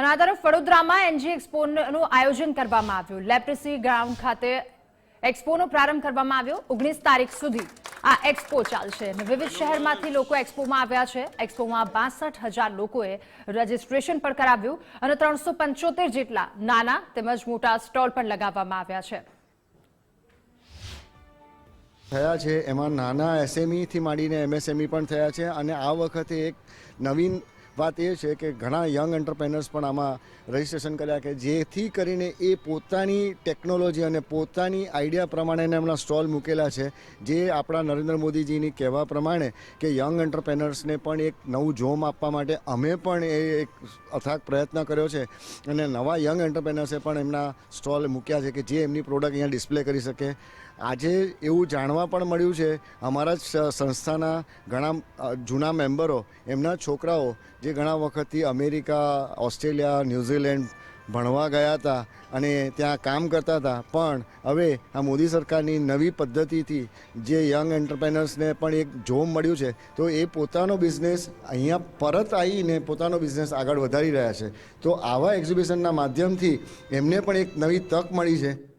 અને આ તરફ વડોદરામાં એનજી એક્સપોનું આયોજન કરવામાં આવ્યું. લેપ્રેસી ગ્રાઉન્ડ ખાતે એક્સપોનો પ્રારંભ કરવામાં આવ્યો. ઓગણીસ તારીખ સુધી આ એક્સપો ચાલશે. અને વિવિધ શહેરમાંથી લોકો એક્સપોમાં આવ્યા છે. એક્સપોમાં બાસઠ હજાર લોકોએ રજીસ્ટ્રેશન પણ કરાવ્યું અને ત્રણસો પંચોતેર જેટલા નાના તેમજ મોટા સ્ટોલ પણ લગાવવામાં આવ્યા છે. થયા છે. એમાં નાના એસએમઈથી માંડીને એમએસએમઈ પણ થયા છે. અને આ વખતે એક નવીન વાત એ છે કે ઘણા યંગ એન્ટરપ્રેનર્સ પણ આમાં રજીસ્ટ્રેશન કર્યા કે જેથી કરીને એ પોતાની ટેકનોલોજી અને પોતાની આઈડિયા પ્રમાણેના એમના સ્ટોલ મૂકેલા છે. જે આપણા નરેન્દ્ર મોદીજીની કહેવા પ્રમાણે કે યંગ એન્ટરપ્રેનર્સને પણ એક નવું જોમ આપવા માટે અમે પણ એ એક અથાગ પ્રયત્ન કર્યો છે. અને નવા યંગ એન્ટરપ્રેનર્સે પણ એમના સ્ટોલ મૂક્યા છે કે જે એમની પ્રોડક્ટ અહીંયા ડિસ્પ્લે કરી શકે. આજે એવું જાણવા પણ મળ્યું છે, અમારા જ સંસ્થાના ઘણા જૂના મેમ્બરો એમના છોકરાઓ જે ઘણા વખતથી અમેરિકા, ઓસ્ટ્રેલિયા, ન્યૂઝીલેન્ડ ભણવા ગયા હતા અને ત્યાં કામ કરતા હતા. પણ હવે આ મોદી સરકારની નવી પદ્ધતિથી જે યંગ એન્ટરપ્રેનર્સને પણ એક જોમ મળ્યું છે, તો એ પોતાનો બિઝનેસ અહીંયા પરત આવીને પોતાનો બિઝનેસ આગળ વધારી રહ્યા છે. તો આવા એક્ઝિબિશનના માધ્યમથી એમને પણ એક નવી તક મળી છે.